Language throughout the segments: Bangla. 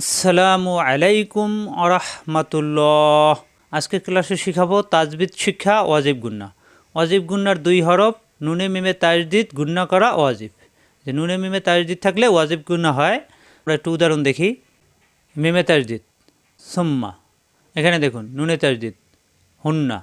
আসসালামু আলাইকুম আরহামাতুল্লাহ। আজকে ক্লাসে শিখাবো তাজবিদ শিক্ষা, ওয়াজিব গুন্না। ওয়াজিব গুন্নার দুই হরফ, নুনে মিমে তাজদিদ, গুন্না করা ওয়াজিব। যে নুনে মিমে তাজদিদ থাকলে ওয়াজিব গুন্না হয়। আমরা একটু উদাহরণ দেখি। মিমে তাজদিদ, সুম্মা। এখানে দেখুন, নুনে তাজদিদ, হুন্না।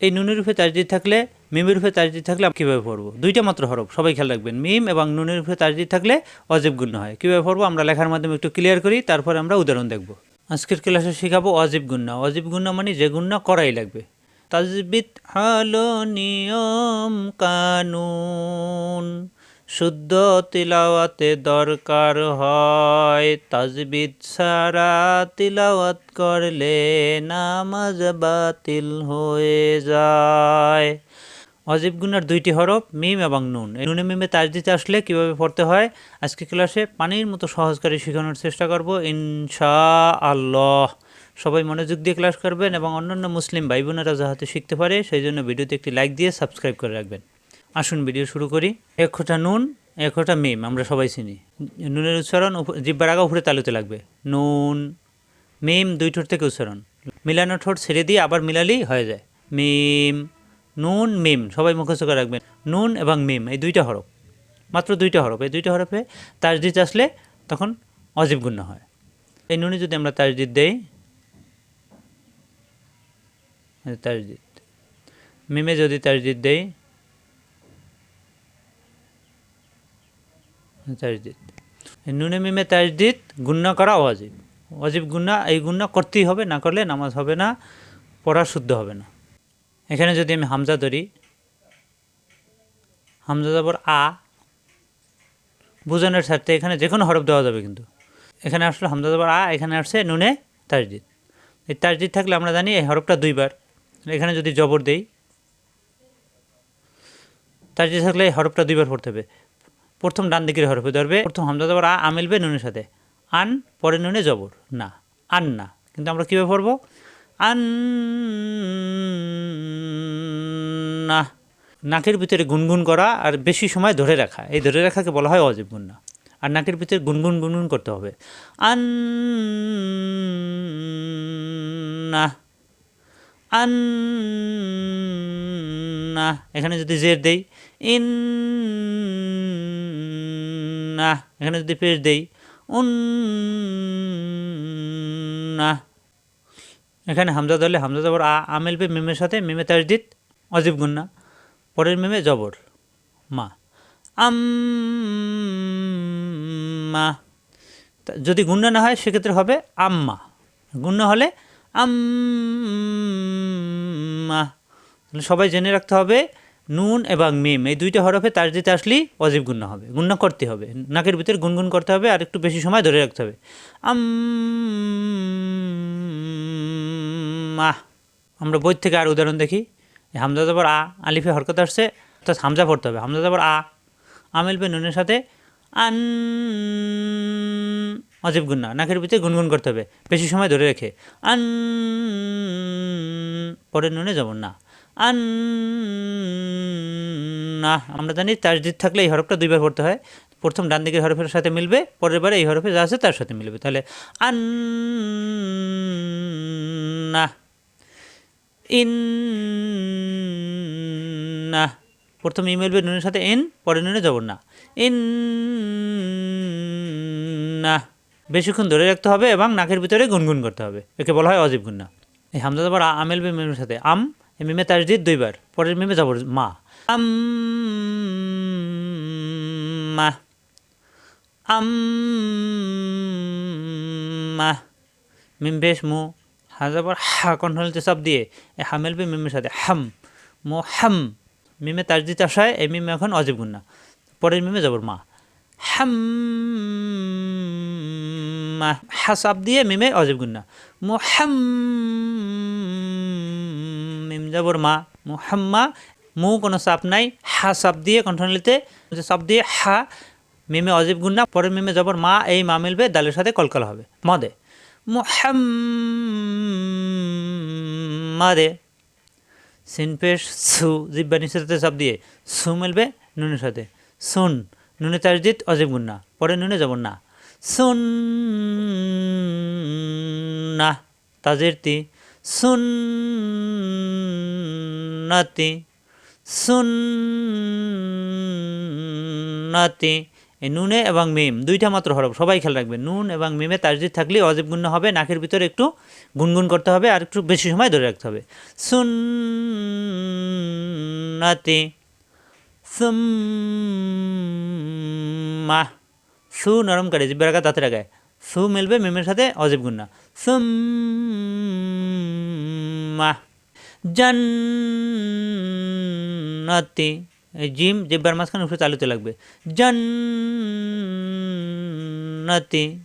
এই নুনের রূপে তাজদিদ থাকলে মিমের রূপে তাজদিদ থাকলে কীভাবে পড়ব? দুইটা মাত্র হরফ, সবাই খেয়াল রাখবেন। মিম এবং নুনের রূপে তাজদিদ থাকলে অজীব গুণ্য হয়। কীভাবে পড়ব? আমরা লেখার মাধ্যমে একটু ক্লিয়ার করি, তারপরে আমরা উদাহরণ দেখব। আজকের ক্লাসে শেখাবো অজীব গুণ্য। অজীব গুণ্য মানে যে গুণ্য করাই লাগবে। তাজবিদ, হলো নিয়ম কানুন। শুদ্ধ তিলাওয়াতে দরকার হয়। তাজবিদ সারা তিলাওয়াত করলে নামাজ বাতিল হয়ে যায়। অজীব গুনার দুইটি হরফ, মিম এবং নুন। এই নুনে মিমে তাজ দিতে আসলে কীভাবে পড়তে হয়? আজকে ক্লাসে পানির মতো সহজকারী শেখানোর চেষ্টা করব ইনশা আল্লাহ সবাই মনোযোগ দিয়ে ক্লাস করবেন এবং অন্যান্য মুসলিম ভাই বোনেরা যাহাতে শিখতে পারে, সেই জন্য ভিডিওতে একটি লাইক দিয়ে সাবস্ক্রাইব করে রাখবেন। আসুন ভিডিও শুরু করি। এক খোঁটা নুন, এক খোঁটা মিম, আমরা সবাই চিনি। নুনের উচ্চারণ জিব্বার আগা উপরে তালুতে লাগবে। নুন, মিম দুই ঠোঁট থেকে উচ্চারণ। মিলানো ঠোঁট ছেড়ে দিয়ে আবার মিলালেই হয়ে যায়। মিম নুন, মিম, সবাই মুখস্থ করে রাখবেন। নুন এবং মিম, এই দুইটা হরফ। মাত্র দুইটা হরফ। এই দুইটা হরফে তাজদিদ আসলে তখন অজীব গুণ্য হয়। এই নুনে যদি আমরা তাজদিদ দেই তাজদিদ। মিমে যদি তাজদিদ দেই তাজদিদ। নুনে মিমে তাজদিদ গুন্না করা অজীব। অজীব গুন্না এই গুন্না করতেই হবে, না করলে নামাজ হবে না, পড়া শুদ্ধ হবে না। এখানে যদি আমি হামজা ধরি, হামজা যাবর আ, বোঝানোর স্বার্থে এখানে যে কোনো হরফ দেওয়া যাবে কিন্তু। এখানে আসলে হামজা যাবর আ, এখানে আসছে নুনে তাজদিদ। এই তাজদিদ থাকলে আমরা জানি এই হরফটা দুইবার। এখানে যদি জবর দেই, তাজদিদ থাকলে এই হরফটা দুইবার পড়তে হবে। প্রথম ডান দিকের হরফে ধরবে, প্রথম হামজা যাবর আ আ মিলবে নুনের সাথে। আন, পরে নুনে জবর। না, আন না। কিন্তু আমরা কীভাবে পড়ব? আন না নাকের ভিতরে গুনগুন করা আর বেশি সময় ধরে রাখা। এই ধরে রাখাকে বলা হয় অজীব গুন্না। আর নাকের ভিতরে গুনগুন গুনগুন করতে হবে। আন না আন না এখানে যদি জের দেই ইন না এখানে যদি পেশ দেই উন না এখানে হামজা ধরলে হামজা জবর, আ আ মিলবে মিমের সাথে মেমে তাজদিদ, অজীব গুন্না। পরের মেমে জবর, মা। আম মা যদি গুন্না না হয়, সেক্ষেত্রে হবে আম্মা। গুন্না হলে আম্মা। তাহলে সবাই জেনে রাখতে হবে, নুন এবং মিম, এই দুইটা হরফে তাজ দিতে আসলেই অজীব গুন্না হবে। গুন্না করতে হবে। নাকের ভিতরে গুনগুন করতে হবে, আর একটু বেশি সময় ধরে রাখতে হবে। আম্মা আমরা বই থেকে আর উদাহরণ দেখি। হামজা যাবার আ, আলিফে হরকত আসছে, অর্থাৎ হামজা পড়তে হবে। হামজা যাবার আ আমিলবে নুনের সাথে আন অজীব গুন্না, নাকের ভিতরে গুনগুন করতে হবে, বেশি সময় ধরে রেখে। আন পরের নুনে যাব না। আন না, আমরা জানি তাজদিদ থাকলে এই হরফটা দুইবার পড়তে হয়। প্রথম ডান দিকের হরফের সাথে মিলবে, পরের বারে এই হরফে যা আছে তার সাথে মিলবে। তাহলে আন না ইন না প্রথম ই মিলবে নুনের সাথে এন, পরে নুনে যাব না। ইন না বেশিক্ষণ ধরে রাখতে হবে এবং নাকের ভিতরে গুনগুন করতে হবে। একে বলা হয় অজীব গুন্না। এই হামজা যাবার আ মিলবে মিমের সাথে আম এই মিমে তাজদিদ দুইবার, পরের মিমে যাব মা। আম মা আম মা মিম বেশ মু হাজাবার হা কণ্ঠনিতে চাপ দিয়ে এই হা মিলবে মিমের সাথে হাম, মো হাম, মিমে তাজদিদ আসায় এই মিমে এখন অজীব গুন্না। পরের মিমে যাবর মা। হাম মা হা চাপ দিয়ে মিমে অজীব গুন্না। মো হাম, মিম যাবর মা। মুহাম্মা মু কোনো চাপ নাই। হা চাপ দিয়ে কণ্ঠনিতে চাপ দিয়ে হা, মিমে অজীব গুন্না। পরের মিমে যাবর মা, এই মা মিলবে দালের সাথে কলকলা হবে। মদে। মুহাম্মাদে সিন পেশ, সু, জিব্বা সাথে চাপ দিয়ে সু মিলবে নুনের সাথে। সুন, নুনে তাজদিদ অজীব গুন্না, পরে নুনে যাব না। সুন সুন্না তাজের তি। সুন্নাতি সুন্নাতি এই নুনে এবং মিম, দুইটা মাত্র হরফ, সবাই খেয়াল রাখবে নুন এবং মিমে তাজদিদ থাকলে অজীব গুণ্য হবে, নাকের ভিতরে একটু গুনগুন করতে হবে আর একটু বেশি সময় ধরে রাখতে হবে। সুন্নাতি, সুম্মা, সু নরম করে জিব্বার আগা দাঁতের আগায় সু মিলবে মিমের সাথে অজীব গুন্না সুম্মা, জান্নাতি জিম, জিব্বার মাঝখানে উপরে চালুতে লাগবে। জান্নাতি।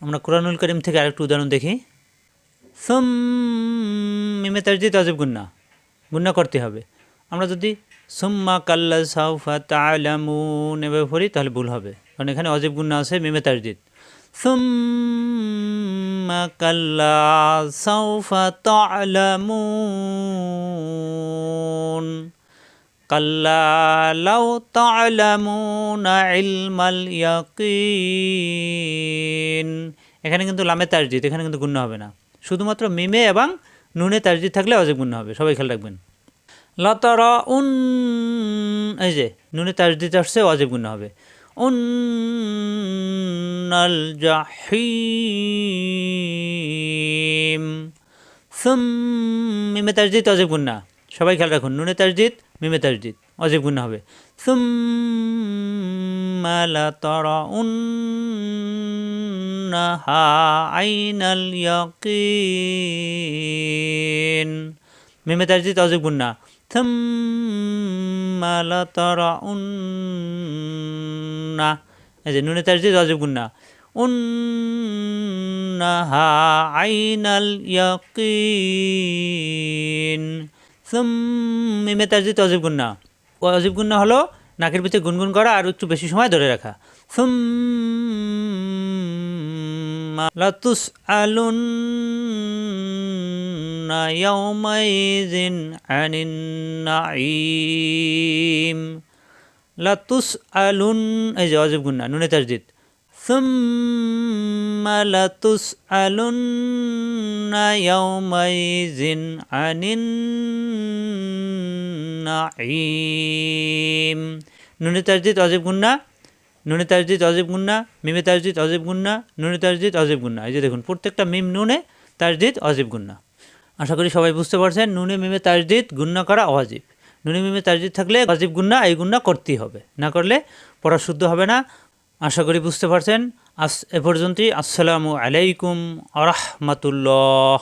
আমরা কোরআনুল করিম থেকে আরেকটু উদাহরণ দেখি। সুম মিমে তাজদিদ অজীব গুন্না। গুন্না করতে হবে। আমরা যদি সুম্মা কাল্লা সাউফা তালামুন এভাবে পড়ি, তাহলে ভুল হবে। কারণ এখানে অজীব গুন্না আছে মিমে তাজদিদ সুম্মা কাল্লা সাউফা তালামুন এখানে কিন্তু লামে তাজদিদ এখানে কিন্তু গুণ্য হবে না। শুধুমাত্র মিমে এবং নুনে তাজদিদ থাকলে অজীব গুণ্য হবে, সবাই খেয়াল রাখবেন। লতারা উন এই যে, নুনে তাজদিদ আসছে অজীব গুণ্য হবে। উন্নাল জাহিম। সুম, মিমে তাজদিদ অজীব গুন্না সবাই খেয়াল রাখুন, নুনে তাজদিদ, মিমে তাজদিদ, অজীব গুন্না হবে। সুম্মা লাতারাউন্নাহা আইনাল মিমে তাজদিদ অজীব লাতারাউন্না এই যে নুনে তাজদিদ অজীব গুন্না উন্নাহা আইনাল ইয়াকিন। সুম মিমে তাজদিদ অজীব গুন্না ও অজীব গুন্না হলো নাকের ভিতরে গুনগুন করা আর একটু বেশি সময় ধরে রাখা। সুম লাতুস আলুন নাঈম। লাতুস আলুন এই যে অজীব গুন্না নুনে তাজদিদ। ثم لتسألن يومئذ عن النعيم নুনে তাজদিদ অজীব গুন্না নুনে তাজদিদ অজীব গুন্না মিমে তাজদিদ অজীব গুন্না নুনে তাজদিদ অজীব গুন্না এই যে দেখুন প্রত্যেকটা মিম নুনে তাজদিদ অজীব গুন্না আশা করি সবাই বুঝতে পারছেন নুনে মিমে তাজদিদ গুন্না করা অজীব নুনে মিমে তাজদিদ থাকলে অজীব গুন্না এই গুন্না করতেই হবে না করলে পড়া শুদ্ধ হবে না আশা করি বুঝতে পারছেন আস এ পর্যন্তই আসসালামু আলাইকুম আরহামাতুল্লাহ